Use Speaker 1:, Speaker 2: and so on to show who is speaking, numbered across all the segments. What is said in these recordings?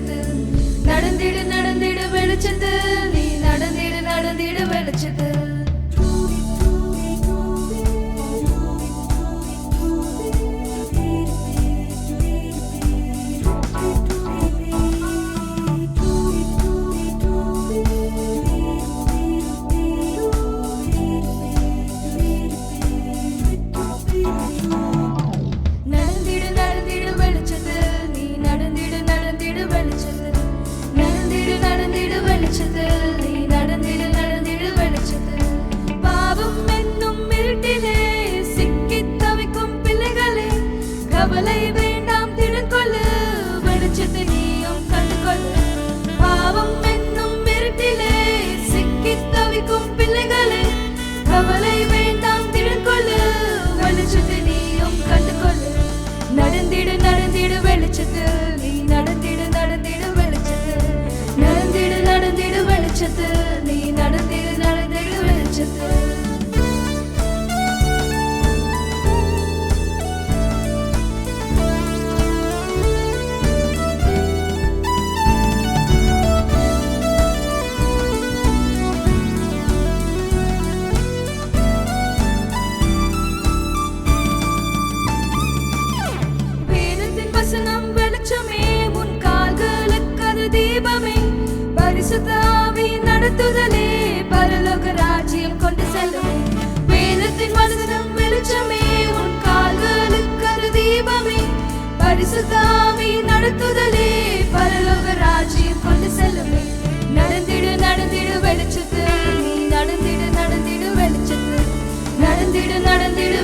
Speaker 1: വെളിച്ചത്ത്. നടന്നിട് നടന്നിട് വെളിച്ചത്ത്. നീ നടന്നിട് നടന്നിട് വെളിച്ചത്ത്. കവലൈ വേണ്ടാം തിടുക്കൊള്ളു வெளிச்சத்தை நீயும் കണ്ടുകൊള്ളു பாவம் என்னும் ഇരുട്ടിലെ சிக்கி தவிக்கும் பிள்ளைகளே വേണ്ടാം வேண்டாம் വെളിച്ചത്തിൽ வெளிச்சத்தை நீயும் നടന്നിട് நடந்திடு நடந்திடு നീ நீ நடந்திடு நடந்திடு നടന്നിട് நடந்திடு நடந்திடு നീ നടന്നിട് பரிசுத்த நடத்துதலே பரலோக ராஜ்யம் கொண்டு செல்லுமே. வேதத்தின் வசனம் வெளிச்சமே உன் கால்களுக்கு அது தீபமே பரிசுத்த நடத்துதலே பரலோக ராஜ்யம் கொண்டு செல்லுமே. நடந்திடு நடந்திடு வெளிச்சத்து. நீ நடந்திடு நடந்திடு வெளிச்சத்து. நடந்திடு நடந்திடு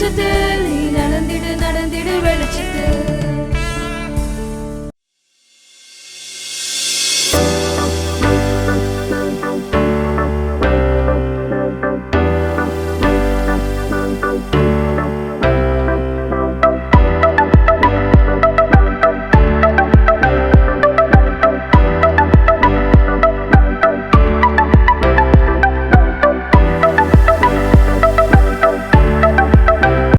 Speaker 1: வெளிச்சத்தில் நீ நடந்திடு நடந்திடு வெளிச்சத்தில்